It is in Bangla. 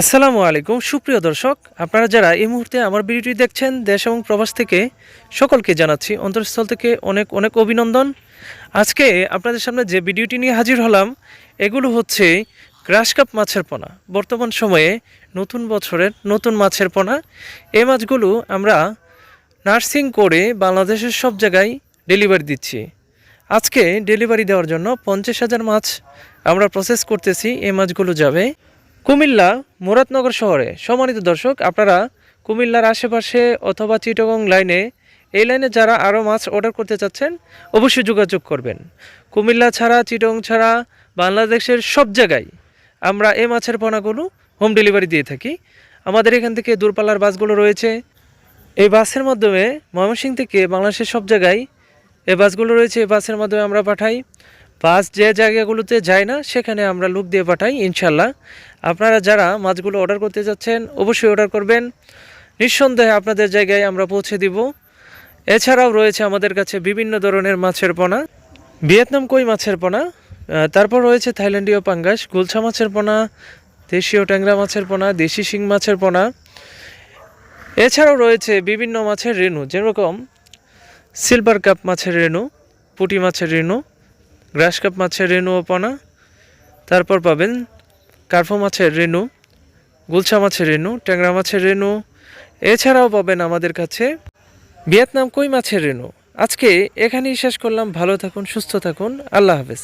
আসসালামু আলাইকুম। সুপ্রিয় দর্শক, আপনারা যারা এই মুহূর্তে আমার ভিডিওটি দেখছেন, দেশ এবং প্রবাস থেকে, সকলকে জানাচ্ছি অন্তরস্থল থেকে অনেক অনেক অভিনন্দন। আজকে আপনাদের সামনে যে ভিডিওটি নিয়ে হাজির হলাম, এগুলো হচ্ছে গ্রাস কাপ মাছের পোনা। বর্তমান সময়ে নতুন বছরের নতুন মাছের পোনা। এই মাছগুলো আমরা নার্সিং করে বাংলাদেশের সব জায়গায় ডেলিভারি দিচ্ছি। আজকে ডেলিভারি দেওয়ার জন্য পঞ্চাশ হাজার মাছ আমরা প্রসেস করতেছি, এই মাছগুলো যাবে। কুমিল্লা মুরাদনগর শহরে। সম্মানিত দর্শক, আপনারা কুমিল্লার আশেপাশে অথবা চিটগং লাইনে, এই লাইনে যারা আরও মাছ অর্ডার করতে চাচ্ছেন, অবশ্যই যোগাযোগ করবেন। কুমিল্লা ছাড়া, চিটগং ছাড়া, বাংলাদেশের সব জায়গায় আমরা এই মাছের পোনাগুলো হোম ডেলিভারি দিয়ে থাকি। আমাদের এখান থেকে দূরপাল্লার বাসগুলো রয়েছে। এই বাসের মাধ্যমে ময়মনসিংহ থেকে বাংলাদেশের সব জায়গায় এই বাসগুলো রয়েছে। এই বাসের মাধ্যমে আমরা পাঠাই। বাস যে জায়গাগুলোতে যায় না, সেখানে আমরা লুক দিয়ে পাঠাই ইনশাল্লাহ আপনারা যারা মাছগুলো অর্ডার করতে যাচ্ছেন, অবশ্যই অর্ডার করবেন। নিঃসন্দেহে আপনাদের জায়গায় আমরা পৌঁছে দিব। এছাড়াও রয়েছে আমাদের কাছে বিভিন্ন ধরনের মাছের পোনা। ভিয়েতনাম কই মাছের পোনা? তারপর রয়েছে থাইল্যান্ডীয় পাঙ্গাস, গুলছা মাছের পোনা, দেশীয় ট্যাংরা মাছের পোনা, দেশি শিং মাছের পোনা। এছাড়াও রয়েছে বিভিন্ন মাছের রেণু, যেরকম সিলভার কাপ মাছের রেণু, পুঁটি মাছের রেণু। গ্রাস কাপ মাছের রেণু ও পনা। তারপর পাবেন কার্ফো মাছের রেণু গুলছা মাছের রেণু, ট্যাংরা মাছের রেণু। এছাড়াও পাবেন আমাদের কাছে ভিয়েতনাম কই মাছের রেণু। আজকে এখানেই শেষ করলাম। ভালো থাকুন, সুস্থ থাকুন। আল্লাহ হাফেজ।